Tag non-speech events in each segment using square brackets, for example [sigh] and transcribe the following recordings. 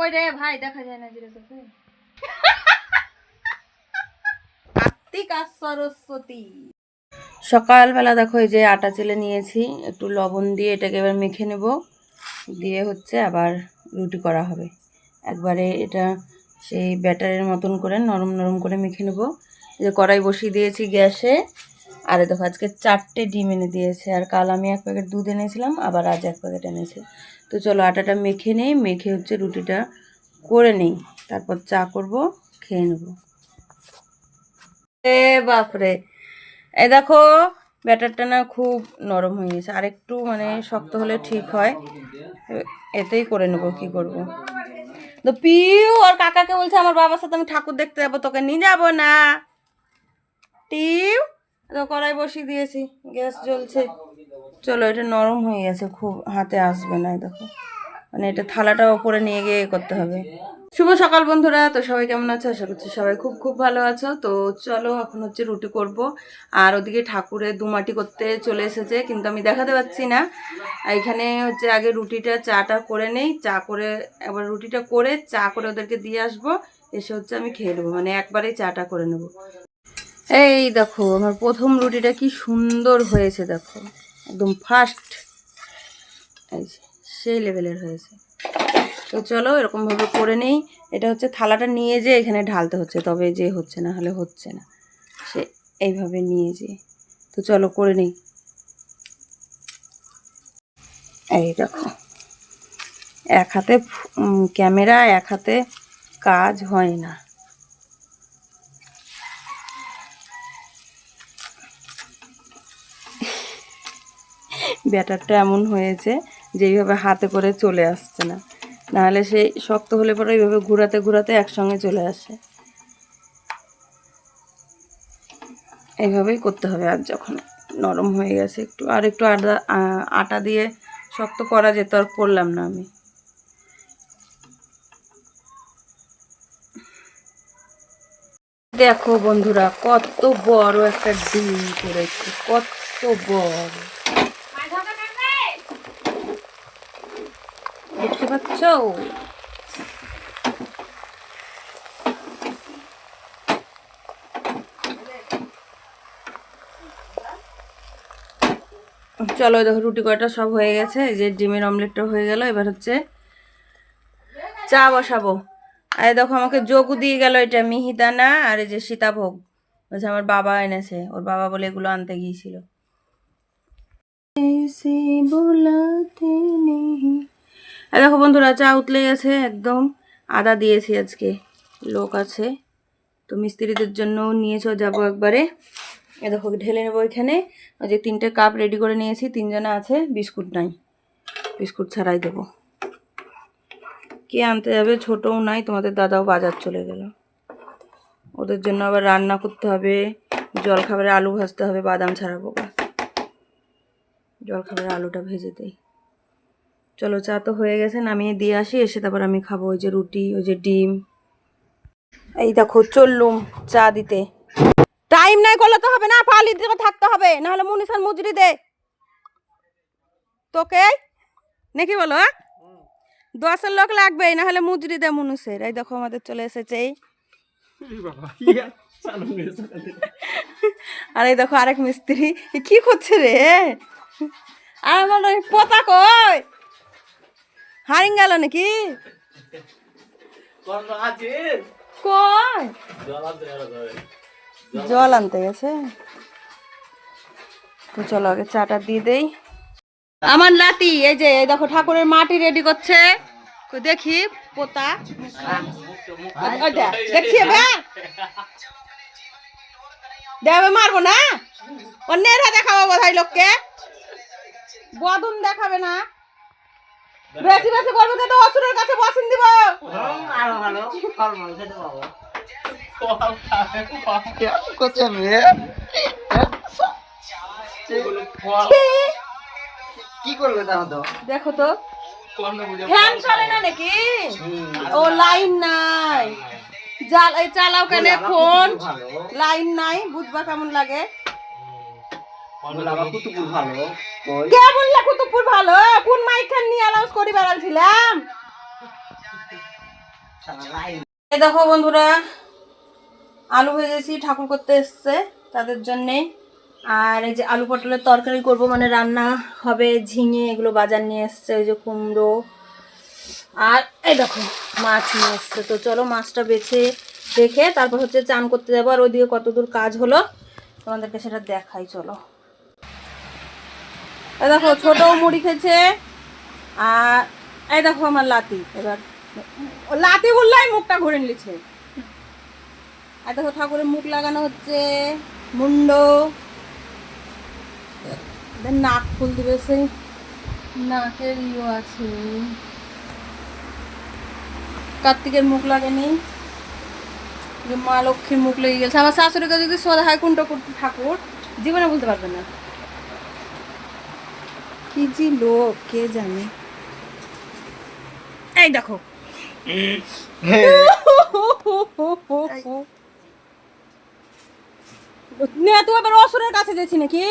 কই রে ভাই, দেখা যায় না চোখে। কার্তিক আর সরস্বতী। সকালবেলা দেখো, এই যে আটা চেলে নিয়েছি, একটু লবণ দিয়ে এটাকে এবার মেখে নেব। দিয়ে হচ্ছে আবার রুটি করা হবে। একবারে এটা সেই ব্যাটারের মতন করে, নরম নরম করে মেখে নেব। যে কড়াই বসিয়ে দিয়েছি গ্যাসে। আর দেখো, আজকে চারটে ডিম এনে দিয়েছে, আর কাল আমি এক প্যাকেট দুধ এনেছিলাম, আবার আজ এক প্যাকেট এনেছে। তো চলো আটাটা মেখে নেই, মেখে হচ্ছে রুটিটা করে নেই। তারপর চা করব, খেয়ে নেব। এ বাপরে। এ দেখো, ব্যাটারটা না খুব নরম হয়ে গেছে আর একটু মানে শক্ত হলে ঠিক হয়। এতেই করে নেব, কি করব? তো পিউ আর কাকাকে বলছে, আমার বাবার সাথে আমি ঠাকুর দেখতে যাব, তোকে নিয়ে যাব না। টিউ। তো কড়াই বসিয়ে দিয়েছি, গ্যাস জ্বলছে। চলো, এটা নরম হয়ে গেছে, খুব হাতে আসবে না দেখো। মানে এটা থালাটা ওপরে নিয়ে গিয়ে করতে হবে। শুভ সকাল, বন্ধুরা। তো সবাই কেমন আছো? আশা করছি সবাই খুব খুব ভালো আছো। তো চলো, এখন হচ্ছে রুটি করব। আর ওদিকে ঠাকুরের দুমাটি করতে চলে এসেছে, কিন্তু আমি দেখাতে পাচ্ছি না। এখানে হচ্ছে আগে রুটিটা, চাটা করে নেই, চা করে, এবার রুটিটা করে, চা করে ওদেরকে দিয়ে আসব। এসে হচ্ছে আমি খেয়ে নেব মানে একবারেই চাটা করে নেব। এই দেখো আমার প্রথম রুটিটা কি সুন্দর হয়েছে দেখো। একদম ফার্স্ট এই যে, সেই লেভেলের হয়েছে। তো চলো এরকমভাবে করে নেই। এটা হচ্ছে থালাটা নিয়ে যে এখানে ঢালতে হচ্ছে তবে যে হচ্ছে না হলে হচ্ছে না। সে এইভাবে নিয়ে যে তো চলো করে নেই। এই দেখো এক হাতে ক্যামেরা এক হাতে কাজ হয় না। ব্যাটারটা এমন হয়েছে যে এইভাবে হাতে করে চলে আসছে না। নাহলে সেই শক্ত হলে পরে এইভাবে ঘুরাতে ঘুরাতে একসঙ্গে চলে আসে। এইভাবেই করতে হবে আর যখন নরম হয়ে গেছে একটু, আর একটু আটা আটা দিয়ে শক্ত করা যেত আর করলাম না আমি। দেখো বন্ধুরা, কত বড় একটা ডিম করেছে, কত বড়। দেখতে পাচ্ছ চলো এই দেখো রুটি কয়টা সব হয়ে গেছে এই যে ডিমের অমলেটটা হয়ে গেল এবার হচ্ছে চা বসাবো আর এই দেখো আমাকে যোগু দিয়ে গেল এটা মিহিদানা আর এই যে সীতাভোগ বলছে আমার বাবা এনেছে ওর বাবা বলে এগুলো আনতে গিয়েছিল ऐसे बुलाते नहीं আর দেখো বন্ধুরা, চা উতলে গেছে একদম। আদা দিয়েছি আজকে। লোক আছে। তো মিস্ত্রিদের জন্য নিয়েছো, যাব একবারে। এ দেখো, ঢেলে নেব এখানে। ওই যে তিনটে কাপ রেডি করে নিয়েছি। তিনজনে আছে, বিস্কুট নাই। বিস্কুট ছাড়াই দেবো। কে আনতে যাবে? ছোটও নাই, তোমাদের দাদাও বাজার চলে গেল। ওদের জন্য আবার রান্না করতে হবে। জল খাবারে আলু ভাজতে হবে, বাদাম ছাড়াবো। জল খাবারে আলুটা ভেজে দেই। চলো চা তো হয়ে গেছে, নামিয়ে দিয়ে আসি, এসে তারপর আমি খাব ওই যে রুটি, ওই যে ডিম। এই দেখো, চললুম চা দিতে। টাইম নাই করলে তো হবে না পালি দিকে থাকতে হবে, নাহলে মুনিসার মজুরি দে। তোকে? নাকি বলো হ্যাঁ? দশের লোক লাগবেই না হলে মজুরি দে মুনুষের এই দেখো, আমাদের চলে এসেছে আর এই দেখো, আরেক মিস্ত্রি। কি করছে রে? আর আমার পোতা কই? হারিং গেল নাকি জল আনতে গেছে? তো চলো আগে চাটা দিয়ে দেই। আমার লাতি এই যে এই দেখো ঠাকুরের মাটি রেডি করছে। দেখি পোতা। দেখ, দেখছি দেবে মারবো না? অন্যের হাতে খাওয়া বোধহয় লোককে। বদন দেখাবে না। বেশি বেশি করবে অসুরের কাছে বসিন দিব। কি করবে তাহলে দেখো তো না ও, লাইন নাই। চালাও কেন, ফোন। লাইন নাই, বুঝবা কেমন লাগে। দেখো বন্ধুরা, আলু ভেজেছি, ঠাকুর করতে এসছে তাদের জন্যে। আর এই যে আলু পটলের তরকারি করব মানে রান্না হবে ঝিঙে, এগুলো বাজার নিয়ে এসছে, ওই যে কুমড়ো। আর এই দেখো, মাছ নিয়ে এসছে। তো চলো মাছটা বেছে, দেখে তারপর হচ্ছে চান করতে যাব। আর ওইদিকে কত দূর কাজ হলো, তোমাদেরকে সেটা দেখাই, চলো। এই দেখো, ছোট মুড়ি খেয়েছে। আর এই দেখো আমার লাতি। এবার লাতি বললাই মুখটা ঘুরে নিচ্ছে আর দেখো, ঠাকুরের মুখ লাগানো হচ্ছে। মুন্ড। নাক ফুল দিবে সেই নাকের ইয়ে আছে। কার্তিকের মুখ লাগেনি। মা লক্ষ্মীর মুখ লেগে গেছে। আমার শাশুড়িকে যদি সোদা হয় কোনটা ঠাকুর, জীবনে বলতে পারবে না। কি যে লোক কে জানে? এই দেখো। নে তুই এবার অসুরের কাছে যাচ্ছি নাকি?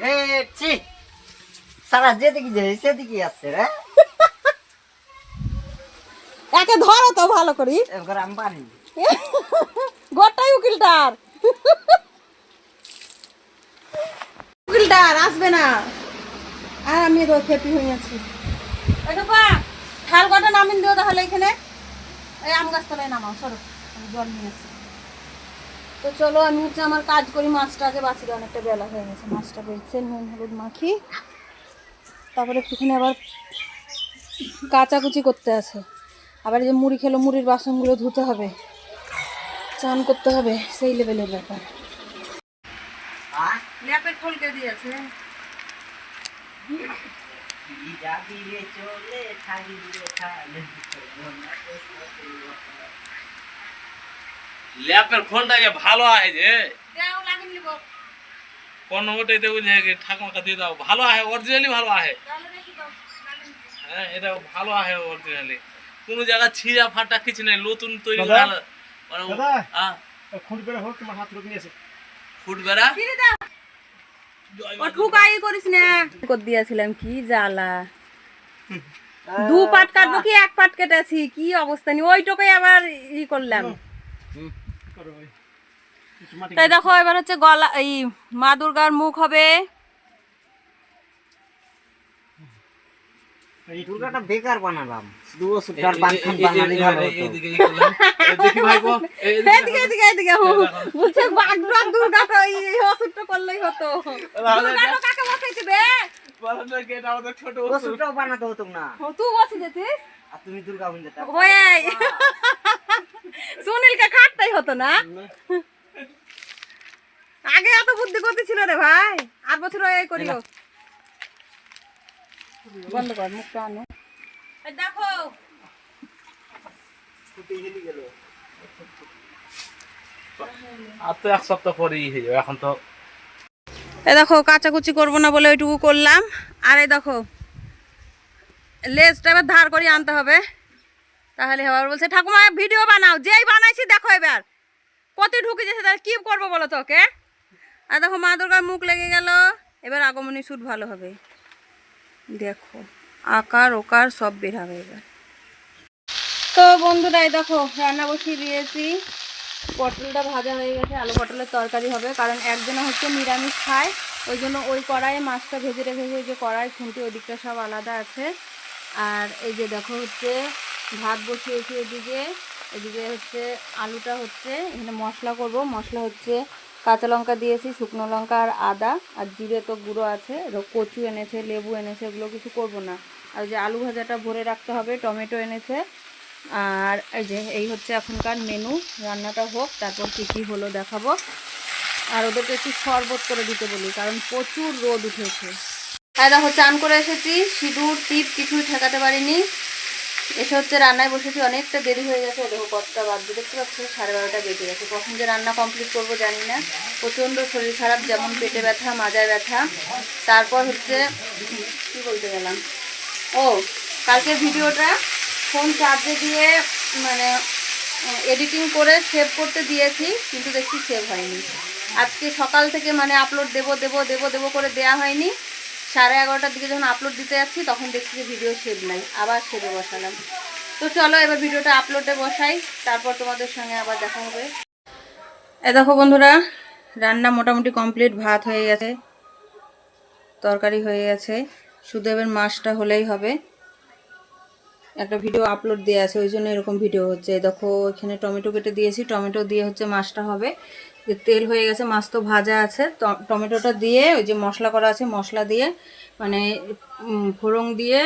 হে সারা যেদিকে যাই সেদিকে আসছে রে। একে ধরো তো ভালো করি। এবার আমি পারি গোটাই উকিলটার। উকিলটার আসবে না। আর আমি তো খেপি হয়ে আছি। খাল কটা নামিন দিও তাহলে এখানে। এই আম গাছতলায় নামাও, সরো। আমি জল নিয়ে আসি তো চলো, আমি হচ্ছে আমার কাজ করি মাছটাকে বাঁচিয়ে অনেকটা বেলা হয়ে গেছে। মাছটা বেলছে, নুন, হলুদ মাখি। তারপরে একটুখানি আবার কাচাকুচি করতে আছে। আবার যে মুড়ি খেলো, মুড়ির বাসনগুলো ধুতে হবে। চান করতে হবে, সেই লেভেলের ব্যাপার। ল্যাপের খোলকে দিয়েছে। চলে ল্যাপের ফোনটা যে ভালো আছে যে। কোন ওটাইতে বুঝে কি ঠাকুমাকে দিয়ে দাও। ভালো আছে অরিজিনালি ভালো দাও হ্যাঁ এটা ভালো আছে অরিজিনালি কোনো জায়গা ছিঁড়া ফাটা কিছু নেই নতুন তৈরি? করা মানে খুঁট করে হোক তোমার হাত রোগ নিয়েছে ফুট বেড়া? ও করিস না। কর দিয়েছিলাম, কি জ্বালা। দু পাট কাটবো কি, এক পাট কেটেছি, কি অবস্থা নি? ওইটুকুই আবার ই করলাম। তাই দেখো, এবার হচ্ছে গলা, এই মা দুর্গার মুখ হবে। দুর্গাটা বেকার বানালাম। না। কি আর তুমি দুর্গা সুনীলকে খাটতেই হতো না? আগে এত বুদ্ধি করতে ছিল রে ভাই। আট বছর করিও। বন্ধ কর মুখটা আনো। দেখো। আর তো এক সপ্তাহ পরেই হয়ে যাবে এখন তো এই দেখো কাচাকুচি করব না বলে ওইটুকু করলাম। আর এই দেখো লেজটা এবার ধার করে আনতে হবে। তাহলে এবার বলছে ঠাকুমা ভিডিও বানাও যেই বানাইছি দেখো এবার। কতি ঢুকে যেছে তাহলে কি করব বলো তো ওকে? আর দেখো মা দুর্গার মুখ লেগে গেল। এবার আগমনী শুট ভালো হবে। দেখো। আকার, ওকার সব বের হবে এবার। তো বন্ধুরা, এই দেখো, রান্না বসিয়ে দিয়েছি। পটলটা ভাজা হয়ে গেছে, আলু পটলের তরকারি হবে, কারণ একজনে হচ্ছে নিরামিষ খায়। ওই জন্য ওই কড়াইয়ে মাছটা ভেজে রেখেছে ওই যে কড়াই খুঁটি ওই দিকটা সব আলাদা আছে। আর এই যে দেখো হচ্ছে, ভাত বসিয়েছি এদিকে। এদিকে হচ্ছে আলুটা হচ্ছে, এখানে মশলা করব। মশলা হচ্ছে কাঁচা লঙ্কা দিয়েছি, শুকনো লঙ্কা আর আদা, আর জিরে তো গুঁড়ো আছে কচু এনেছে, লেবু এনেছে, এগুলো কিছু করব না। আর যে আলু ভাজাটা ভরে রাখতে হবে, টমেটো এনেছে, আর এই যে, এই হচ্ছে এখনকার মেনু, রান্নাটা হোক, তারপর কী কী হলো দেখাবো। আর ওদেরকে একটু শরবত করে দিতে বলি, কারণ প্রচুর রোদ উঠেছে। আর দেখো, চান করে এসেছি, সিঁদুর টিপ কিছুই ঠেকাতে পারিনি। এসে হচ্ছে রান্নায় বসেছি, অনেকটা দেরি হয়ে গেছে দেখো কতটা বাদ দিয়ে দেখতে পাচ্ছ সাড়ে বারোটা বেজে গেছে। কখন যে রান্না কমপ্লিট করব জানি না। প্রচণ্ড শরীর খারাপ, যেমন পেটে ব্যথা, মাজায় ব্যথা। তারপর হচ্ছে, কি বলতে গেলাম? ও কালকে ভিডিওটা ফোন চার্জে দিয়ে মানে এডিটিং করে সেভ করতে দিয়েছি, কিন্তু দেখছি সেভ হয়নি। আজকে সকাল থেকে মানে আপলোড দেবো দেবো দেবো দেবো করে দেয়া হয়নি। সাড়ে এগারোটার দিকে যখন আপলোড দিতে যাচ্ছি, তখন দেখছি যে ভিডিও সেভ নাই, আবার সেভে বসালাম। তো চলো এবার ভিডিওটা আপলোডে বসাই, তারপর তোমাদের সঙ্গে আবার দেখা হবে। এ দেখো বন্ধুরা, রান্না মোটামুটি কমপ্লিট ভাত হয়ে গেছে, তরকারি হয়ে গেছে। শুধু এবার মাছটা হলেই হবে। একটা ভিডিও আপলোড দেওয়া আছে, ওই জন্য এরকম ভিডিও হচ্ছে। দেখো, এখানে টমেটো কেটে দিয়েছি, টমেটো দিয়ে হচ্ছে মাছটা হবে। তেল হয়ে গেছে, মাছ তো ভাজা আছে। টমেটোটা দিয়ে, ওই যে মশলা করা আছে, মশলা দিয়ে মানে ফোড়ন দিয়ে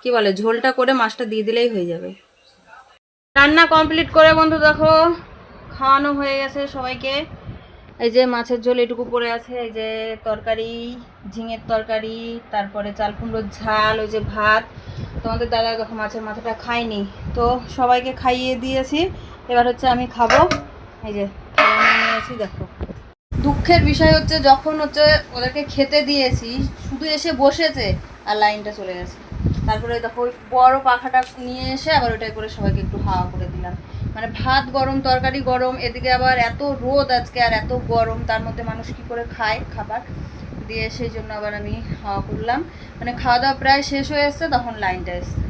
কি বলে, ঝোলটা করে মাছটা দিয়ে দিলেই হয়ে যাবে। রান্না কমপ্লিট করে বন্ধু, দেখো, খাওয়ানো হয়ে গেছে সবাইকে। এই যে মাছের ঝোল এটুকু পড়ে আছে, এই যে তরকারি, ঝিঙের তরকারি, তারপরে চাল কুমড়োর ঝাল, ওই যে ভাত। তোমাদের দাদা দেখো মাছের মাথাটা খায়নি, তো সবাইকে খাইয়ে দিয়েছি। এবার হচ্ছে আমি খাব। এই যে নিয়ে নিয়েছি দেখো। দুঃখের বিষয় হচ্ছে যখন হচ্ছে ওদেরকে খেতে দিয়েছি, শুধু এসে বসেছে আর লাইনটা চলে গেছে। তারপরে দেখো ওই বড় পাখাটা নিয়ে এসে আবার ওটাই করে সবাইকে একটু হাওয়া করে দিলাম। মানে ভাত গরম, তরকারি গরম, এদিকে আবার এত রোদ আজকে আর এত গরম, তার মধ্যে মানুষ কি করে খায় খাবার? দিয়ে সেই জন্য আবার আমি হাওয়া করলাম। মানে খাওয়া দাওয়া প্রায় শেষ হয়ে এসছে, তখন লাইনটা এসছে।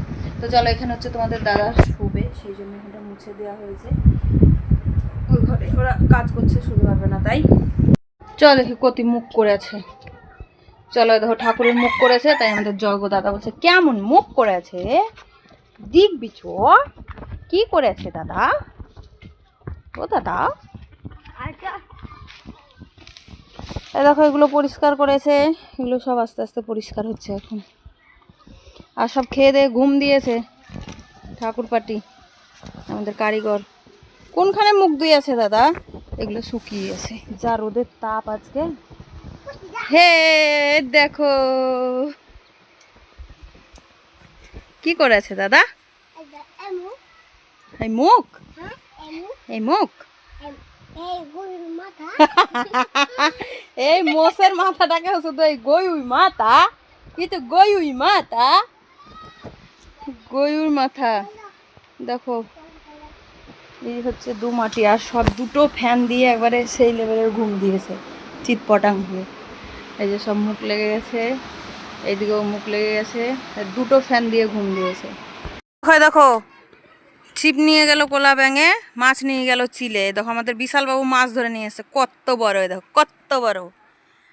তো চলো এখানে হচ্ছে তোমাদের দাদা শুবে, সেই জন্য এখানটা মুছে দেওয়া হয়েছে। ওরা কাজ করছে শুতে পারবে না, তাই? চল দেখি কতি মুখ করেছে। চলো দেখো, ঠাকুরের মুখ করেছে, তাই আমাদের জগ দাদা বলছে, কেমন মুখ করেছে? দিক বিচো কি করেছে দাদা? ও দাদা। দেখো, এগুলো পরিষ্কার করেছে। এগুলো সব আস্তে আস্তে পরিষ্কার হচ্ছে এখন। আর সব খেয়ে দিয়ে ঘুম দিয়েছে ঠাকুর পাটি আমাদের কারিগর। কোনখানে মুখ ধুয়েছে দাদা? এগুলো শুকিয়ে আছে। যা রোদের তাপ আজকে। হে, দেখো। কি করেছে দাদা? এই মুখ? এই মুখ? এই মোষের মাথাটাকে শুধু এই গয়ুই মাথা। কিন্তু গয়ুই মাথা? গয়ুর মাথা। দেখো। এই হচ্ছে দু মাটি আর সব দুটো ফ্যান দিয়ে একবারে সেই লেভেলের ঘুম দিয়েছে চিৎপটাং হয়ে। এই যে সব মুখ লেগে গেছে এইদিকেও মুখ লেগে গেছে দুটো ফ্যান দিয়ে ঘুম দিয়েছে। দেখো দেখো ছিপ নিয়ে গেল কোলা ব্যাঙে মাছ নিয়ে গেল চিলে। দেখো আমাদের বিশাল বাবু মাছ ধরে নিয়ে এসেছে কত বড় দেখো কত বড়।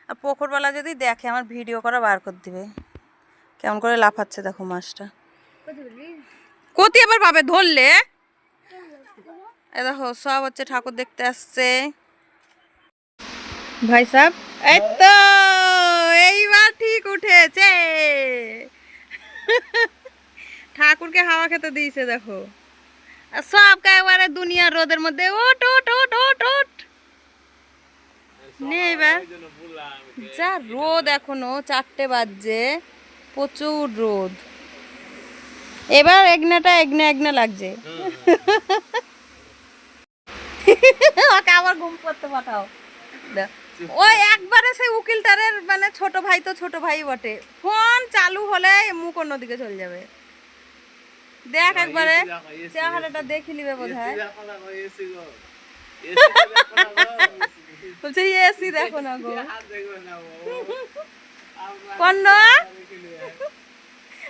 আর পুকুরবেলা যদি দেখে আমার ভিডিও করা বার করে দিবে। কেমন করে লাফাচ্ছে দেখো মাছটা। কতি আবার পাবে ধরলে? এ দেখো, সব হচ্ছে ঠাকুর দেখতে আসছে। ভাই সাহেব, এই তো, এইবার ঠিক উঠেছে। ঠাকুরকে হাওয়া খেতে দিয়েছে, দেখো। আর সব একেবারে দুনিয়ার রোদের মধ্যে ওট ওট ওট ওট ওট নে এবার। যা রোদ এখনও, চারটে বাজছে, প্রচুর রোদ। এবার এগনাটা এগনা এগনা লাগছে। ওকে আবার ঘুম করতে পাঠাও। দেখ। ওই একবারে সেই উকিলটারের মানে ছোট ভাই তো ছোট ভাই বটে। ফোন চালু হলে মুখ অন্যদিকে চলে যাবে। দেখ একবারে চেহারাটা দেখে নিবে বোধ হয় [laughs] বলছে এসি দেখো না গো। কন্ন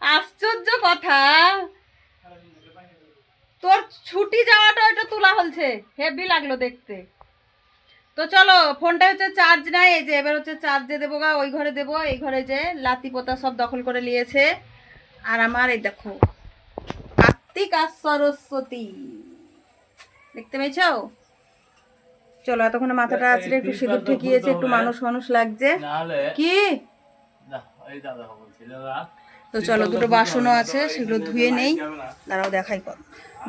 আশ্চর্য কথা। তোর ছুটি যাওয়াটা ওটা তোলা হলছে। হেভি লাগল দেখতে। তো চলো ফোনটা হচ্ছে চার্জ নাই এই যে এবার হচ্ছে চার্জে দেবো গা ওই ঘরে দেবো এই ঘরে যে লাতি পোতা সব দখল করে নিয়েছে। আর আমার এই দেখো কার্তিক আর সরস্বতী। দেখতে পেয়েছ? চলো এতক্ষণে মাথাটা আছড়ে একটু সিঁদুর ঠেকিয়েছে একটু মানুষ মানুষ লাগছে। কি? দাদা তো চলো দুটো বাসনও আছে সেগুলো ধুয়ে নেই। দাঁড়াও দেখাই কর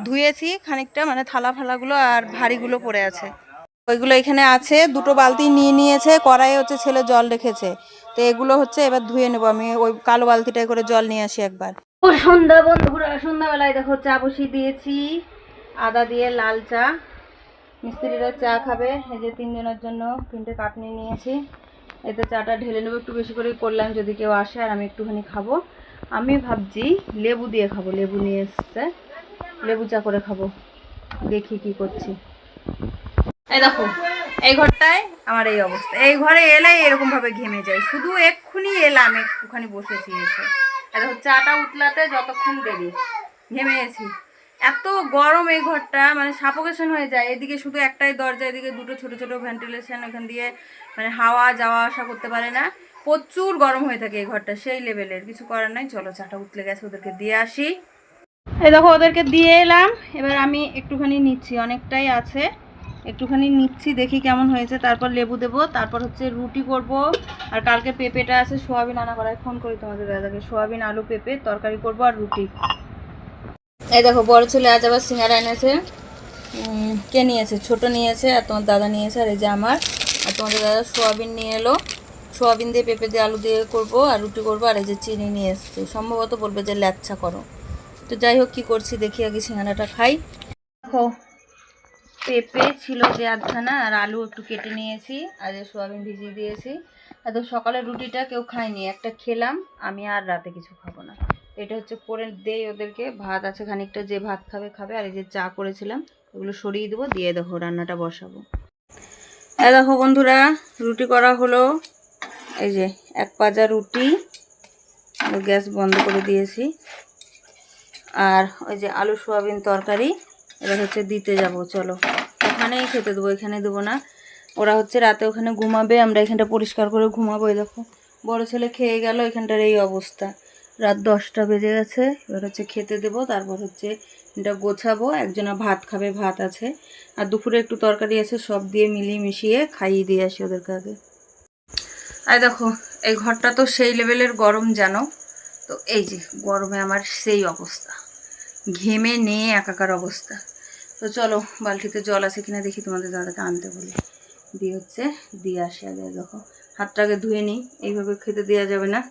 ধুয়েছি খানিকটা মানে থালা ফালাগুলো আর ভারীগুলো পড়ে আছে। ওইগুলো এখানে আছে দুটো বালতি নিয়ে নিয়েছে কড়াইয়ে হচ্ছে ছেলে জল রেখেছে। তো এগুলো হচ্ছে এবার ধুয়ে নেব আমি ওই কালো বালতিটায় করে জল নিয়ে আসি একবার। ও সন্ধ্যা বন্ধুরা সন্ধ্যাবেলায় দেখো চা বসিয়ে দিয়েছি আদা দিয়ে লাল চা। মিস্ত্রিরা চা খাবে এই যে তিনজনের জন্য তিনটে কাপ নিয়ে নিয়েছি। এতে চাটা ঢেলে নেব একটু বেশি করেই করলাম যদি কেউ আসে আর আমি একটুখানি খাব। আমি ভাবছি লেবু দিয়ে খাব, লেবু নিয়ে এসছে। লেবু চা করে খাব, দেখি কি করছি। এই দেখো, এই ঘরটায় আমার এই অবস্থা। এই ঘরে এলে এরকম ভাবে ঘেমে যায়। শুধু এক্ষুনি এলাম, একটুখানি বসেছি এসে। এই দেখো, চাটা উতলাতে যতক্ষণ দেরি ঘেমে গেছি এত গরম এই ঘরটা মানে সাপোকেশন হয়ে যায়। এদিকে শুধু একটাই দরজা, এদিকে দুটো ছোট ছোট ভেন্টিলেশন, ওখান দিয়ে মানে হাওয়া যাওয়া আসা করতে পারে না। প্রচুর গরম হয়ে থাকে এই ঘরটা, সেই লেভেলের কিছু করার নাই, চলো চাটা উতলে গেছে, ওদেরকে দিয়ে আসি। এই দেখো, ওদেরকে দিয়ে এলাম। এবার আমি একটুখানি নিচ্ছি, অনেকটাই আছে। একটুখানি নিচ্ছি, দেখি কেমন হয়েছে। তারপর লেবু দেবো, তারপর হচ্ছে রুটি করব। আর কালকে পেঁপেটা আছে, সোয়াবিন আনা করায় ফোন করি তোমাদের দাদাকে। সোয়াবিন, আলু, পেঁপে, তরকারি করব আর রুটি। এই দেখো বড় ছেলে আজ আবার সিঙ্গারা এনেছে। কে নিয়েছে? ছোট নিয়েছে, আর তোমার দাদা নিয়েছে, আর এই যে আমার। আর তোমাদের দাদা সোয়াবিন নিয়ে এলো। সোয়াবিন দিয়ে, পেঁপে দিয়ে, আলু দিয়ে করব আর রুটি করব আর এই যে চিনি নিয়ে এসছে। সম্ভবত বলবে যে ল্যাচ্ছা করো। তো যাই হোক, কী করছি দেখি আগে সিঙ্গারাটা খাই। দেখো, পেঁপে ছিল যে আধখানা আর আলু একটু কেটে নিয়েছি আর সোয়াবিন ভিজিয়ে দিয়েছি। আর তো সকালে রুটিটা কেউ খায়নি। একটা খেলাম, আমি আর রাতে কিছু খাব না। এটা হচ্ছে করে দেই ওদেরকে। ভাত আছে খানিকটা, যে ভাত খাবে খাবে। আর এই যে চা করেছিলাম, ওগুলো সরিয়ে দেবো, দিয়ে দেখো রান্নাটা বসাবো। এই দেখো বন্ধুরা, রুটি করা হলো। এই যে এক পাজা রুটি গ্যাস বন্ধ করে দিয়েছি। আর ওই যে আলু সোয়াবিন তরকারি এবার হচ্ছে দিতে যাব, চলো। ওখানেই খেতে দেবো, এখানে দেবো না। ওরা হচ্ছে রাতে ওখানে ঘুমাবে, আমরা এখানটা পরিষ্কার করে ঘুমাবো দেখো। বড় ছেলে খেয়ে গেল, এখানটার এই অবস্থা। রাত দশটা বেজে গেছে, এবার হচ্ছে খেতে দেবো, তারপর হচ্ছে এটা গোছাবো, একজনা ভাত খাবে, ভাত আছে। আর দুপুরে একটু তরকারি আছে, সব দিয়ে মিলিয়ে মিশিয়ে খাইয়ে দিয়ে আসি ওদেরকে আগে। দেখো, এই ঘরটা তো সেই লেভেলের গরম জানো তো এই যে, গরমে আমার সেই অবস্থা। ঘেমে নিয়ে একাকার অবস্থা। তো চলো, বালতিতে জল আছে কিনা দেখি তোমাদের দাদাকে আনতে বলি। দিয়ে হচ্ছে, দিয়ে আসি আগে, দেখো। হাতটাকে ধুয়ে নিই, এইভাবে খেতে দেওয়া যাবে না।